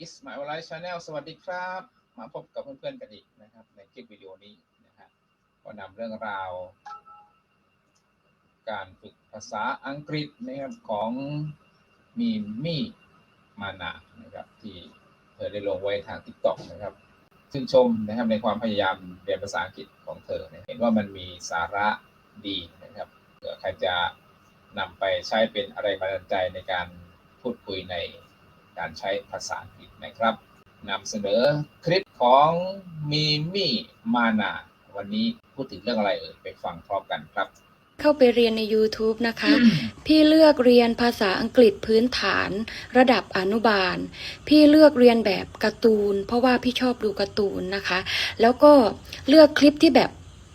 อิสมาอิลไลชาแนลสวัสดีครับ มาพบกับเพื่อนๆกันอีกนะครับ ในคลิปวิดีโอนี้นะฮะก็นำเรื่องราว การฝึกภาษาอังกฤษนะครับของมีมี่มานานะครับ ที่เธอได้ลงไว้ทาง t ิ k t o k นะครับชื่นชมนะครับในความพยายามเรียนภาษาอังกฤษของเธอเนี่ยเห็นว่ามันมีสาระดีนะครับเผื่อใครจะนำไปใช้เป็นอะไรบันดาลใจในการพูดคุยใน การใช้ภาษาอังกฤษนะครับนำเสนอคลิปของมีมี่มานาวันนี้พูดถึงเรื่องอะไรเอ่ยไปฟังพร้อมกันครับ เข้าไปเรียนใน YouTube นะคะ พี่เลือกเรียนภาษาอังกฤษพื้นฐาน ระดับอนุบาล พี่เลือกเรียนแบบการ์ตูน เพราะว่าพี่ชอบดูการ์ตูนนะคะ แล้วก็เลือกคลิปที่แบบ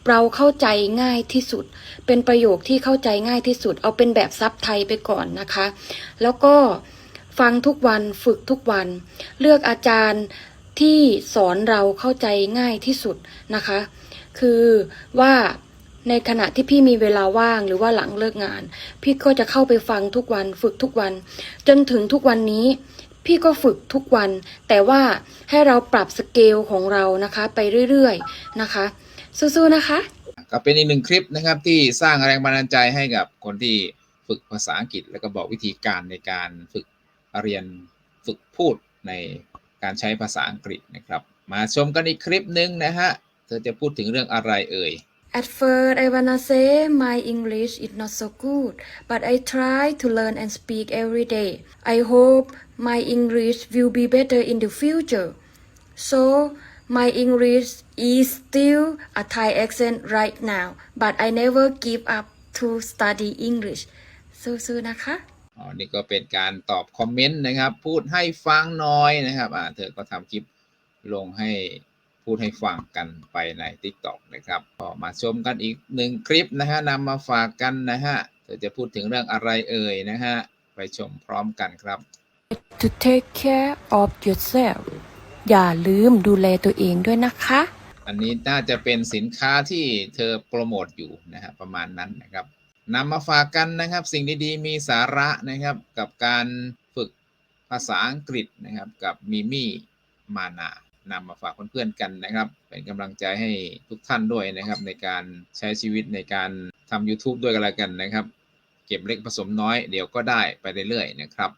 เราเข้าใจง่ายที่สุด เป็นประโยคที่เข้าใจง่ายที่สุด เอาเป็นแบบซับไทยไปก่อนนะคะ แล้วก็ ฟังทุกวันฝึกทุกวัน เลือกอาจารย์ที่สอนเราเข้าใจง่ายที่สุดนะคะ คือว่าในขณะที่พี่มีเวลาว่างหรือว่าหลังเลิกงาน พี่ก็จะเข้าไปฟังทุกวันฝึกทุกวัน จนถึงทุกวันนี้ พี่ก็ฝึกทุกวัน แต่ว่าให้เราปรับสเกลของเรานะคะ ไปเรื่อยๆนะคะสู้ๆนะคะก็เป็นอีกหนึ่งคลิปนะครับที่สร้างแรงบันดาลใจให้กับคนที่ฝึกภาษาอังกฤษ แล้วก็บอกวิธีการในการฝึก เรียนฝึกพูดในการใช้ภาษาอังกฤษนะครับ มาชมกันอีกคลิปหนึ่งนะฮะ เธอจะพูดถึงเรื่องอะไรเอ่ย At first I wanna say my English is not so good but I try to learn and speak every day I hope my English will be better in the future so my English is still a Thai accent right now but I never give up to study English สู้ๆนะคะ อ๋อนี่ก็เป็นการตอบคอมเมนต์นะครับ พูดให้ฟังหน้อยนะครับอ่าเธอก็ทำคลิปลงให้พูดให้ฟังกันไปใน TikTok นะครับก็มาชมกันอีกหนึ่งคลิปนะฮะนำมาฝากกันนะฮะเธอจะพูดถึงเรื่องอะไรเอ่ยนะฮะ ไปชมพร้อมกันครับ to take care of yourself อย่าลืมดูแลตัวเองด้วยนะคะ อันนี้น่าจะเป็นสินค้าที่เธอโปรโมทอยู่นะฮะประมาณนั้นนะครับ นำมาฝากกันนะครับ สิ่งดีๆ มีสาระนะครับกับการฝึกภาษาอังกฤษนะครับกับมิมี่มานานำมาฝากเพื่อนๆกันนะครับ เป็นกำลังใจให้ทุกท่านด้วยนะครับ ในการใช้ชีวิตในการทำ YouTube ด้วยกันแล้วกันนะครับ เก็บเล็กผสมน้อยเดี๋ยวก็ได้ไปเรื่อยๆนะครับ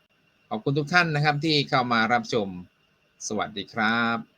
ขอบคุณทุกท่านนะครับที่เข้ามารับชม สวัสดีครับ